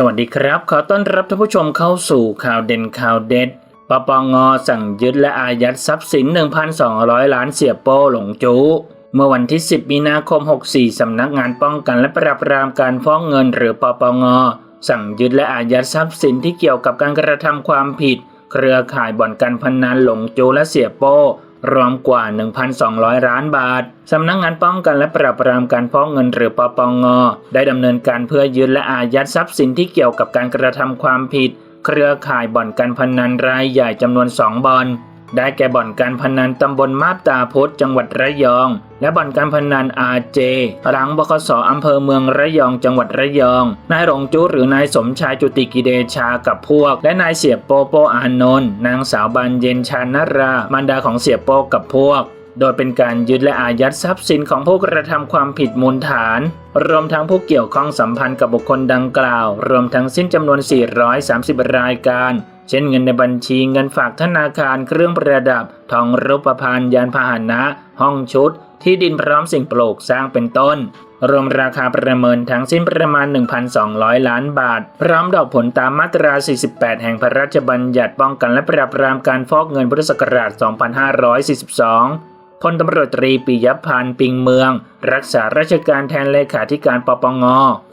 สวัสดีครับ ขอต้อนรับท่านผู้ชมเข้าสู่ข่าวเด่นข่าวเด็ด ปปงสั่งยึดและอายัดทรัพย์สิน 1,200 ล้านเสียโป้หลงจู เมื่อวันที่ 10 มีนาคม 64 สำนักงานป้องกันและปราบปรามการฟ้องเงินหรือปปง สั่งยึดและอายัดทรัพย์สินที่เกี่ยวกับการกระทำความผิด เครือข่ายบ่อนการพนันหลงจูและเสียโป้ รวมกว่า 1,200 ล้านบาท สำนักงงานป้องกันและปราบปรามการฟ้องเงินหรือปปงได้ดำเนินการเพื่อยึดและอายัดทรัพย์สินที่เกี่ยวกับการกระทำความผิด เครือข่ายบ่อนการพนันรายใหญ่จำนวน 2บ่อน ได้แก่บ่อนการพนันตำบลมาบตาพุธจังหวัดระยอง และบ่อนการพนันอาเจหลังบคสอำเภอเมืองระยองจังหวัดระยอง นายหลงจูหรือนายสมชายจุติกิเดชากับพวก และนายเสียโปโปอานนท์นางสาวบานเย็นชานารา มารดาของเสียโปกับพวก โดยเป็นการยึดและอายัดทรัพย์สินของผู้กระทำความผิดมูลฐาน รวมทั้งผู้เกี่ยวข้องสัมพันธ์กับบุคคลดังกล่าว รวมทั้งสิ้นจำนวน 430 รายการ เช่นเงินในบัญชีเงินฝากธนาคารเครื่องประดับ ทองรูปพรรณยานพาหนะ ห้องชุด ที่ดินพร้อมสิ่งปลูกสร้างเป็นต้น รวมราคาประเมินทั้งสิ้นประมาณ 1,200 ล้านบาท พร้อมดอกผลตามมาตรา 48 แห่งพระราชบัญญัติป้องกันและปราบปรามการฟอกเงินพุทธศักราช 2542 พลตำรวจตรีปิยพันธ์ปิงเมือง รักษาราชการแทนเลขาธิการปปง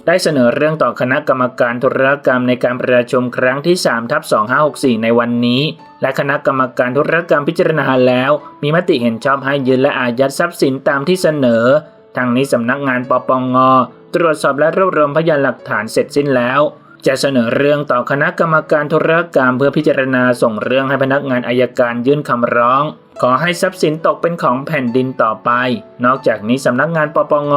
ได้เสนอเรื่องต่อคณะกรรมการธุรกรรมในการประชุมครั้งที่3ทับ2564 ในวันนี้ และคณะกรรมการธุรกรรมพิจารณาแล้ว มีมติเห็นชอบให้ยึดและอายัดทรัพย์สินตามที่เสนอ ทางนี้สำนักงานปปง ตรวจสอบและรวบรวมพยานหลักฐานเสร็จสิ้นแล้ว จะเสนอเรื่องต่อคณะกรรมการธุรกรรมเพื่อพิจารณาส่งเรื่องให้พนักงานอายการยื่นคำร้อง ขอให้ทรัพย์สินตกเป็นของแผ่นดินต่อไป นอกจากนี้สำนักงานปปง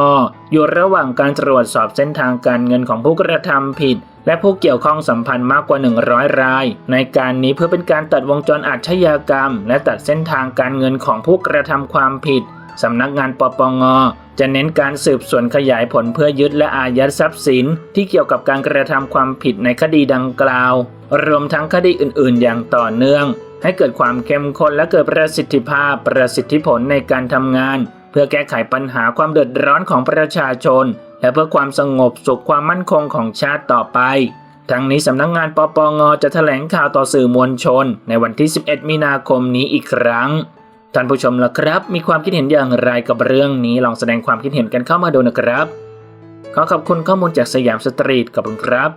อยู่ระหว่างการตรวจสอบเส้นทางการเงินของผู้กระทำผิด และผู้เกี่ยวข้องสัมพันธ์มากกว่า 100 ราย ในการนี้เพื่อเป็นการตัดวงจรอาชญากรรม และตัดเส้นทางการเงินของผู้กระทำความผิดสำนักงานปปง จะเน้นการสืบสวนขยายผลเพื่อยึดและอายัดทรัพย์สิน ที่เกี่ยวกับการกระทำความผิดในคดีดังกล่าว รวมทั้งคดีอื่น ๆ อย่างต่อเนื่อง ให้เกิดความเข้มข้นและเกิดประสิทธิภาพประสิทธิผลในการทำงาน เพื่อแก้ไขปัญหาความเดือดร้อนของประชาชน และเพื่อความสงบสุขความมั่นคงของชาติต่อไปทั้งนี้สำนักงานปปงจะแถลงข่าวต่อสื่อมวลชน ในวันที่ 11 มีนาคมนี้อีกครั้ง ท่านผู้ชมล่ะครับ มีความคิดเห็นอย่างไรกับเรื่องนี้ลองแสดงความคิดเห็นกันเข้ามาดูนะครับ ขอขอบคุณข้อมูลจากสยามสตรีทขอบคุณครับ